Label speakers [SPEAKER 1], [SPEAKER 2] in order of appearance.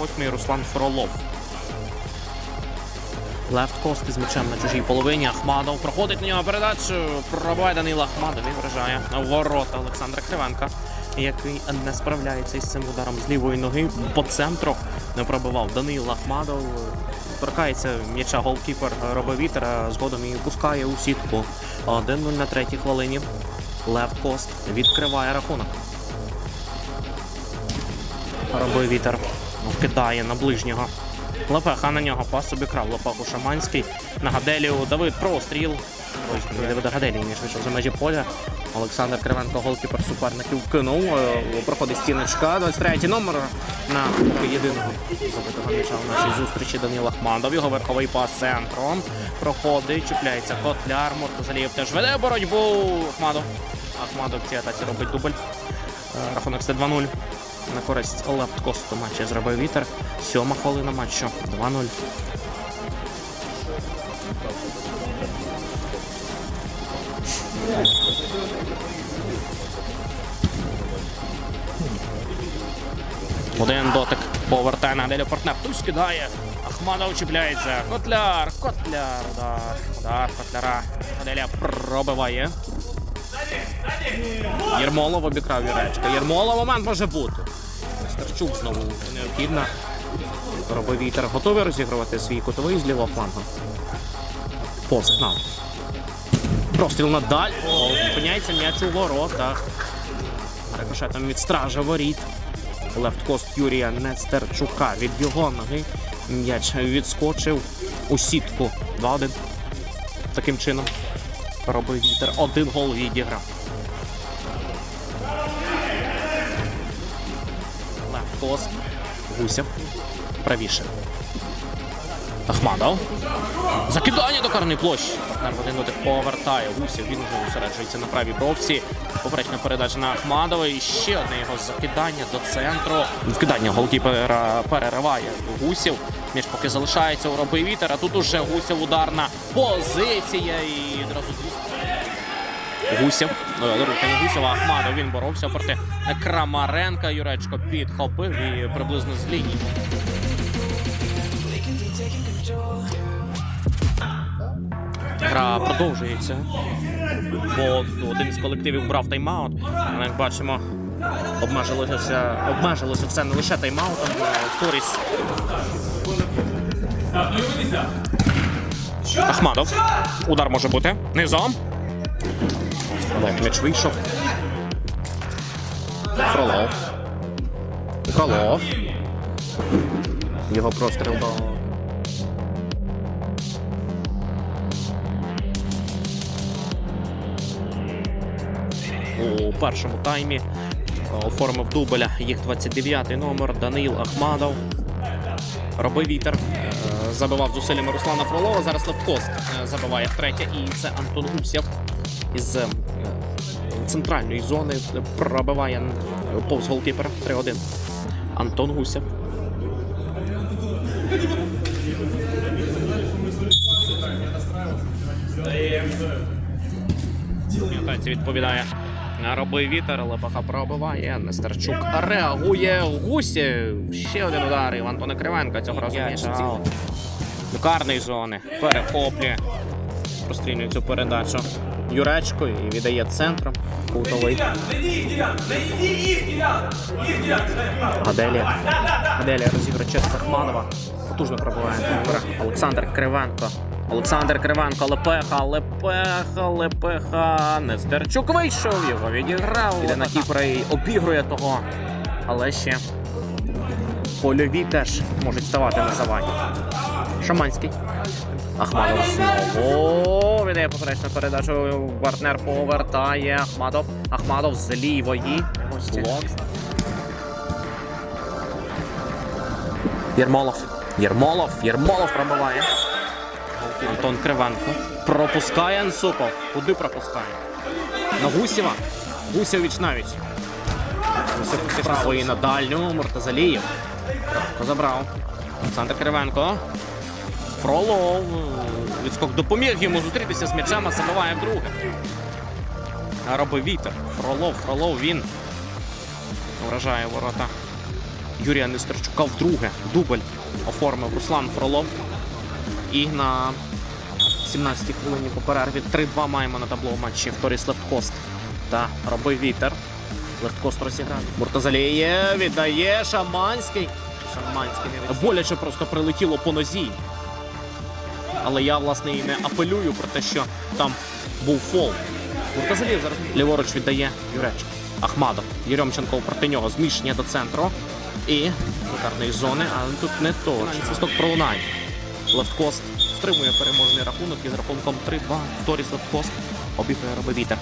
[SPEAKER 1] 28-й Руслан Фролов. Лефт кост із м'ячем на чужій половині. Ахмадов проходить на нього передачу. Пробиває Данила Ахмадов і вражає ворота Олександра Кривенка, який не справляється із цим ударом з лівої ноги. По центру не пробивав Данил Ахмадов. Торкається м'яча голкіпер робить вітер, а згодом і пускає у сітку. 1-0 на третій хвилині. Лев Кост відкриває рахунок. Робить вітер. Вкидає на ближнього. Лепеха на нього пас собі крав. Лепеху Шаманський. На Гаделію Давид простріл. Ой, не Давида Гаделії, ніж вийшов за межі поля. Олександр Кривенко, голкіпер суперників, кинув. Е, Проходить стіночка. 23 номер на єдиного забитого м'яча в нашій зустрічі Данил Ахмадов. Його верховий пас центром. Проходить, чіпляється Котляр. Муртазалієв теж веде боротьбу. Ахмадов. Ахмадов в цій атаці робить дубль. Е, Рахунок це 2-0. На користь лефткосту матчі зробив вітер. Сьома хвилина матчу. 2-0. Один дотик повертає на Аделю партнер. Тут скидає. Ахмадов чіпляється. Котляр, Котляр. Удар. Удар Котляра. Аделя пробиває. Єрмолов обікрав Юречка. Єрмолов момент може бути. Старчук знову необхідно. Робив вітер. Готовий розігрувати свій кутовий з лівого флангу. По сигнал. Простріл надаль. Опиняється м'яч у воротах. Рикошетом від стража воріт. Лефткост Юрія Нестерчука. Від його ноги м'яч відскочив у сітку. 2-1. Таким чином робив вітер. Один гол відіграв. Лефткост. Гусєв. Правіше. Ахмадов. Закидання до карної площі. Партнер в один дотик повертає. Гусєв. Він вже зосереджується на правій бровці. Поперечна передача на Ахмадова. І ще одне його закидання до центру. Вкидання голкіпера перериває Гусєв. Між поки залишається у роби вітер, а тут уже Гусєв ударна позиція і одразу Гусєв. Е, Руки не Гусєва, Ахмадов. Він боровся проти Крамаренка. Юречко підхопив і приблизно з лінії. Гра продовжується. Бо один з колективів брав тайм-аут. Як бачимо, обмежилося, обмежилося все не лише тайм-аутом, а користь. Ахмадов. Удар може бути. Низом. Але м'яч вийшов. Фролов. Фролов. Його простріл до. У першому таймі оформив дубля їх 29-й номер Данил Ахмадов. Робив вітер. е, Забивав зусиллями Руслана Фролова. Зараз Левкост е, забиває втретє. І це Антон Гусєв із е, центральної зони пробиває е, повз голкіпера 3-1. Антон Гусєв. Пам'ятається, відповідає. Робив вітер, Лепаха пробиває. Нестерчук реагує. Гусєв. Ще один удар. І Антона Кривенка цього разу м'яч. До зони. Перехоплює. Прострілює цю передачу. Юречко і віддає центром. Кутовий. Гаделія. Гаделія розігрує через Ахманова. Потужно пробиває. Олександр Кривенко. Олександр Кривенко, Лепеха, Лепеха, Лепеха. Нестерчук вийшов, його відіграв. Іде на Кіпера і обігрує того. Але ще польові теж можуть ставати на заваді. Шаманський. Ахмадов знову віддає поперечну передачу. Партнер повертає. Ахмадов. Ахмадов з лівої. Блок. Єрмолов. Єрмолов. Єрмолов пробиває. Антон Кривенко. Пропускає Ансупов. Куди пропускає? На Гусєва. Гусєв віч навіч. Гусєв на дальню. Муртазалієв. Забрав. Олександр Кривенко. Фролов. Відскок допоміг йому зустрітися з м'ячем, а забиває вдруге. Робить вітер. Фролов, Фролов він. Вражає ворота. Юрія Нестерчука вдруге дубль оформив Руслан Фролов. І на 17-й хвилині по перерві 3-2 маємо на табло в матчі Торіс Левткост та Роби Вітер. Левткост розіграв. Муртазаліє віддає Шаманський. Шаманський не боляче просто прилетіло по нозі. Але я, власне, і не апелюю про те, що там був фол. Муртазалієв зараз ліворуч віддає Юречко. Ахмадов. Єрьомченко проти нього зміщення до центру. І ударної зони, але тут не точно. Свисток пролунає. Левткост стримує переможний рахунок із рахунком 3-2. Торіс Левткост обігрує робить вітер.